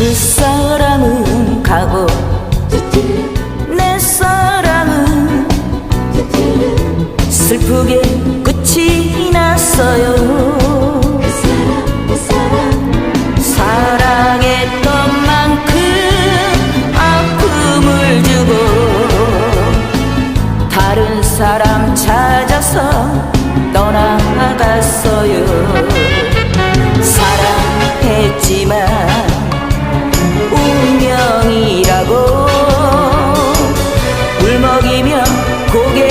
그 사람은 가고 내 사랑은 슬프게 끝이 났어요. 사랑했던 만큼 아픔을 주고 다른 사람 찾아서 떠나갔어요. 사랑했지만 고개